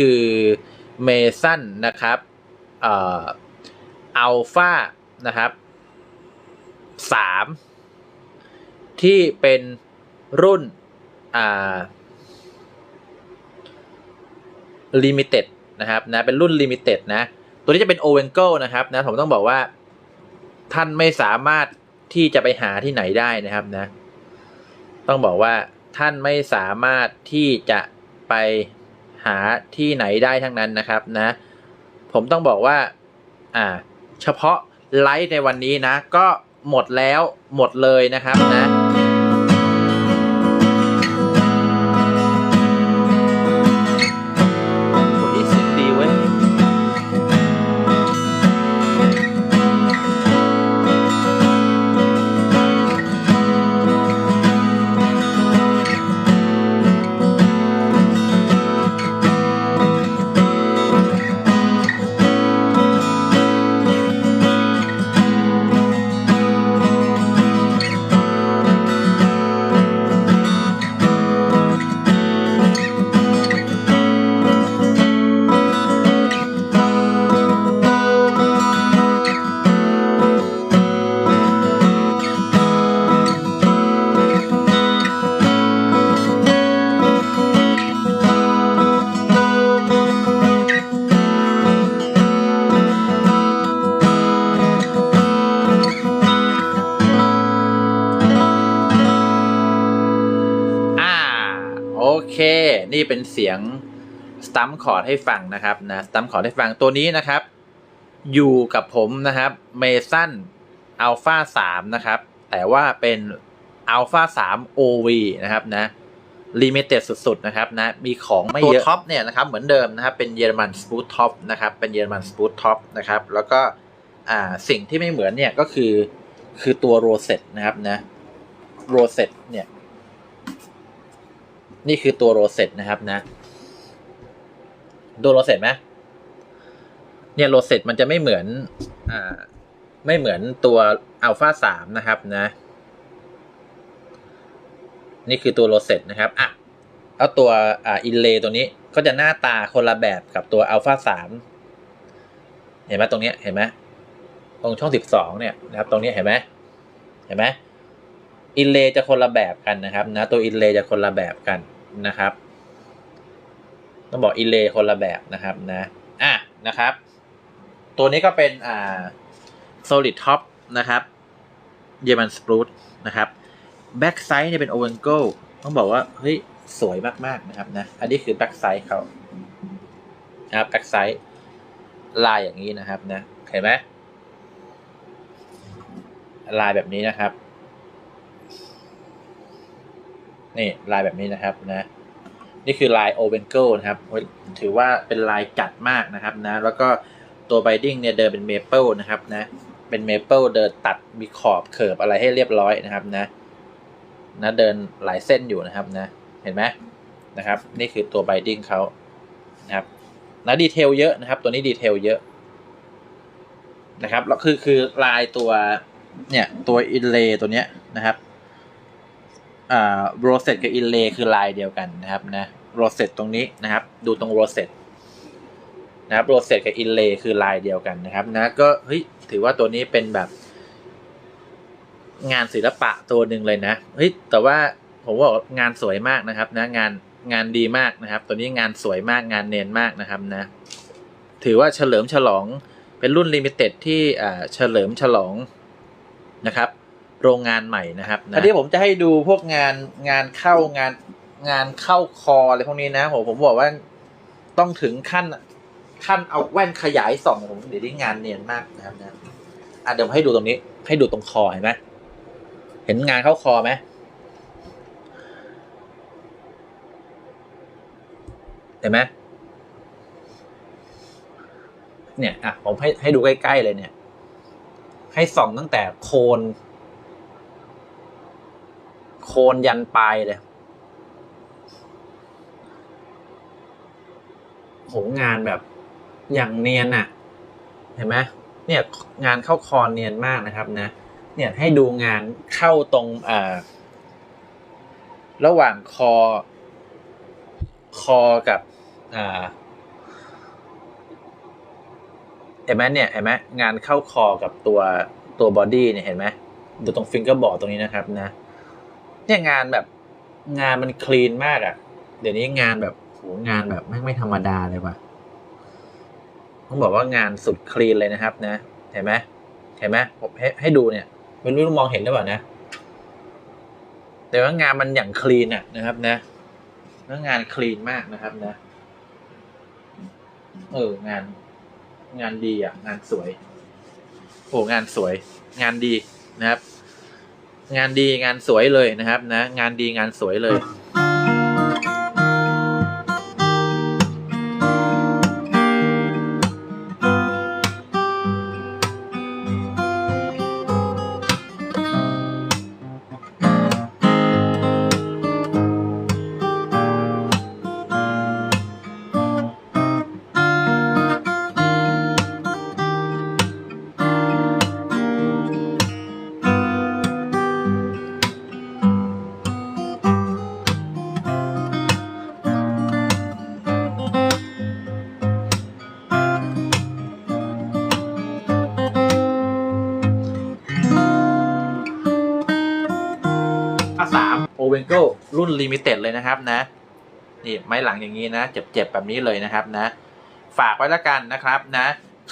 คือเมสันนะครับเอ่ออัลฟานะครับสามที่เป็นรุ่นอ่าลิมิเต็ดนะครับนะเป็นรุ่นลิมิเต็ดนะ ตัวนี้จะเป็นโอเวนเกิลนะครับนะผมต้องบอกว่าท่านไม่สามารถที่จะไปหาที่ไหนได้นะครับนะ ต้องบอกว่าท่านไม่สามารถที่จะไป หาที่ไหนได้ทั้งนั้นนะครับนะ ผมต้องบอกว่า อ่า เฉพาะไลฟ์ในวันนี้นะ ก็หมดแล้วหมดเลยนะครับนะ เคนี่เป็นเสียงสตัมคอร์ดให้ฟังนะครับนะสตัมคอร์ดให้ฟังตัวนี้นะครับ อยู่กับผมนะครับเมสันอัลฟาสามนะครับ แต่ว่าเป็นอัลฟาสาม OV นะครับนะลิมิเต็ดสุดๆนะครับนะมีของไม่เยอะตัวท็อปเนี่ยนะครับเหมือนเดิมนะครับเป็นเยอรมันสปูตท็อปนะครับเป็นเยอรมันสปูตท็อปนะครับแล้วก็อ่าสิ่งที่ไม่เหมือนเนี่ยก็คือคือตัวโรเซตนะครับนะโรเซตเนี่ย นี่คือตัวโรเซตนะครับนะดูโรเซตไหมเนี่ยโรเซตมันจะไม่เหมือนอ่าไม่เหมือนตัวอัลฟาสามนะครับนะ นี่คือตัวโรเซตนะครับอะแล้วตัวอ่าอินเลตัวนี้ก็จะหน้าตาคนละแบบกับตัวอัลฟาสามเห็นไหมตรงนี้เห็นไหมตรงช่องสิบสองเนี่ยนะครับ ตรงนี้เห็นไหมเห็นไหม อินเลย์จะคนละแบบกันนะครับนะตัวอินเลย์จะคนละแบบกันนะครับ ต้องบอกอินเลย์คนละแบบนะครับนะอะนะครับ ตัวนี้ก็เป็นอ่า solid top นะครับเยมันสปรูตนะครับ back side เนี่ยเป็นโอเวนโกต้องบอกว่าเฮ้ยสวยมากๆนะครับนะอันนี้คือ back side เขานะครับ back side ลายอย่างนี้นะครับนะเห็นไหมลายแบบนี้นะครับ นี่ลายแบบนี้นะครับนะนี่คือลายโอเวนเกิลนะครับ ถือว่าเป็นลายจัดมากนะครับนะ แล้วก็ตัวไบดิ้งเนี่ยเดินเป็นเมเปิลนะครับนะ เป็นเมเปิลเดินตัดมีขอบเขิบอะไรให้เรียบร้อยนะครับนะ นะเดินหลายเส้นอยู่นะครับนะ เห็นไหมนะครับ นี่คือตัวไบดิ้งเขานะครับ นะดีเทลเยอะนะครับ ตัวนี้ดีเทลเยอะนะครับแล้วคือคือลายตัวเนี่ยตัวอินเลตัวเนี้ยนะครับ อ่าโรเซตกับอินเลคือลายเดียวกันนะครับนะโรเซตตรงนี้นะครับ ดูตรงโรเซตนะครับโรเซตกับอินเลคือลายเดียวกันนะครับ นะก็เฮ้ยถือว่าตัวนี้เป็นแบบ งานศิลปะตัวหนึ่งเลยนะเฮ้ยแต่ว่าผมว่างานสวยมากนะครับ นะ งานงานดีมากนะครับ ตัวนี้งานสวยมากงานเนียนมากนะครับนะ ถือว่าเฉลิมฉลองเป็นรุ่นลิมิเต็ดที่อ่าเฉลิมฉลองนะครับ โรงงานใหม่นะครับอันนี้ผมจะให้ดูพวกงานงานเข้างานงานเข้าคออะไรพวกนี้นะผมผมบอกว่าต้องถึงขั้นขั้นเอาแว่นขยายส่องผมเดี๋ยวนี้งานเนียนมากนะครับนะอะเดี๋ยวให้ดูตรงนี้ ให้ดูตรงคอเห็นไหมเห็นงานเข้าคอไหมเห็นไหมเนี่ยอะผมให้ให้ดูใกล้ๆเลยเนี่ย ให้ส่องตั้งแต่โคน โคนยันปลายเลยโหงานแบบอย่างเนียนอะเห็นไหมเนี่ยงานเข้าคอเนียนมากนะครับนะ เนี่ยให้ดูงานเข้าตรงอ่าระหว่างคอ คอกับอ่าเห็นไหมเนี่ยเห็นไหมงานเข้าคอกับตัวตัวบอดี้เนี่ยเห็นไหมดูตรงฟิงเกอร์บอร์ดตรงนี้นะครับนะ เนี่ยงานแบบงานมันคลีนมากอะ่ะ เดี๋ยวนี้งานแบบโหงานแบบไม่ไม่ธรรมดาเลยว่ะต้องบอกว่างานสุดคลีนเลยนะครับ นะเห็นไหมเห็นไหมผมให้ให้ดูเนี่ยไม่รู้มองเห็นหรือเปล่านะแต่ว่างานมันอย่างคลีนอะนะครับ นะแล้วงานคลีนมากนะครับ นะ เอองาน งานดีอะ งานสวย โอ้งานสวย งานดีนะครับ งานดีงานสวยเลยนะครับนะ งานดีงานสวยเลย เวนโกรุ่นลิมิเต็ดเลยนะครับนะ นี่ไม้หลังอย่างนี้นะ เจ็บๆแบบนี้เลยนะครับนะ ฝากไว้แล้วกันนะครับนะ